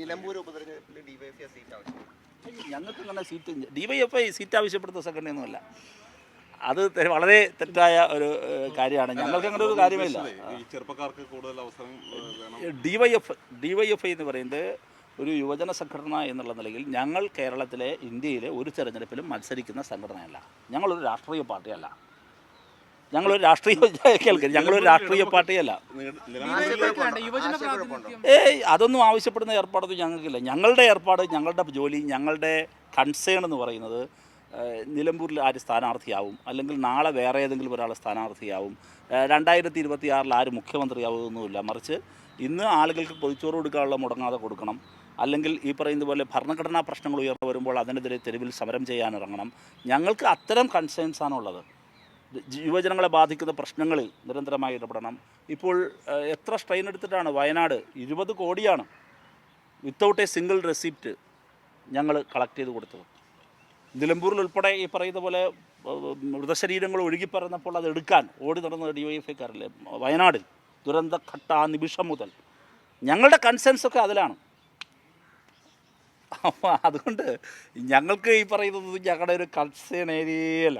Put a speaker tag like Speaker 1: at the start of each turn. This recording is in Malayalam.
Speaker 1: നിലമ്പൂർ ഉപതെരഞ്ഞെടുപ്പിൽ ഡിവൈഎഫ്ഐ സീറ്റ് ആവശ്യം
Speaker 2: ഞങ്ങൾക്ക് അങ്ങനെ സീറ്റ് ഡിവൈഎഫ്ഐ സീറ്റ് ആവശ്യപ്പെടുന്ന സംഘടനയൊന്നുമല്ല. അത് വളരെ തെറ്റായ ഒരു കാര്യമാണ്. ഞങ്ങൾക്ക് അങ്ങനെ ഒരു കാര്യമില്ല.
Speaker 3: ചെറുപ്പക്കാർക്ക് കൂടുതൽ അവസരം
Speaker 2: ഡിവൈഎഫ് ഡിവൈഎഫ്ഐ എന്ന് പറയുന്നത് ഒരു യുവജന സംഘടന എന്നുള്ള നിലയിൽ ഞങ്ങൾ കേരളത്തിലെ ഇന്ത്യയിലെ ഒരു തെരഞ്ഞെടുപ്പിലും മത്സരിക്കുന്ന സംഘടനയല്ല. ഞങ്ങളൊരു രാഷ്ട്രീയ പാർട്ടിയല്ല. ഞങ്ങളൊരു രാഷ്ട്രീയ കേൾക്കരുത്. ഞങ്ങളൊരു രാഷ്ട്രീയ പാർട്ടിയല്ല? ഏയ് അതൊന്നും ആവശ്യപ്പെടുന്ന ഏർപ്പാടൊന്നും ഞങ്ങൾക്കില്ല. ഞങ്ങളുടെ ഏർപ്പാട് ഞങ്ങളുടെ ജോലി ഞങ്ങളുടെ കൺസേൺ എന്ന് പറയുന്നത് നിലമ്പൂരിൽ ആര് സ്ഥാനാർത്ഥിയാവും അല്ലെങ്കിൽ നാളെ വേറെ ഏതെങ്കിലും ഒരാൾ സ്ഥാനാർത്ഥിയാവും രണ്ടായിരത്തി ഇരുപത്തി ആറിൽ ആര് മുഖ്യമന്ത്രിയാവുമെന്നുമില്ല മറിച്ച് ഇന്ന് ആളുകൾക്ക് പൊതിച്ചോറ് കൊടുക്കാനുള്ള മുടങ്ങാതെ കൊടുക്കണം. അല്ലെങ്കിൽ ഈ പറയുന്ന പോലെ ഭരണഘടനാ പ്രശ്നങ്ങൾ ഉയർന്നു വരുമ്പോൾ അതിനെതിരെ തെരുവിൽ സമരം ചെയ്യാനിറങ്ങണം. ഞങ്ങൾക്ക് അത്തരം കൺസേൺസ് ആണുള്ളത്. ജ- യുവജനങ്ങളെ ബാധിക്കുന്ന പ്രശ്നങ്ങളിൽ നിരന്തരമായി ഇടപെടണം. ഇപ്പോൾ എത്ര സ്ട്രെയിൻ എടുത്തിട്ടാണ് വയനാട് ഇരുപത് കോടിയാണ് വിത്തൗട്ട് എ സിംഗിൾ റെസിപ്റ്റ് ഞങ്ങൾ കളക്ട് ചെയ്ത് കൊടുത്തത്. നിലമ്പൂരിൽ ഉൾപ്പെടെ ഈ പറയുന്ന പോലെ മൃതശരീരങ്ങൾ ഒഴുകിപ്പറന്നപ്പോൾ അത് എടുക്കാൻ ഓടി നടന്ന ഡി വൈ എഫ് ഐക്കാരല്ലേ വയനാടിൽ ദുരന്തഘട്ട ആ നിമിഷം മുതൽ. ഞങ്ങളുടെ കൺസേൺസ് ഒക്കെ അതിലാണ്. അപ്പോൾ അതുകൊണ്ട് ഞങ്ങൾക്ക് ഈ പറയുന്നത് ഞങ്ങളുടെ ഒരു കൺസേൺ ഏരിയയല്ല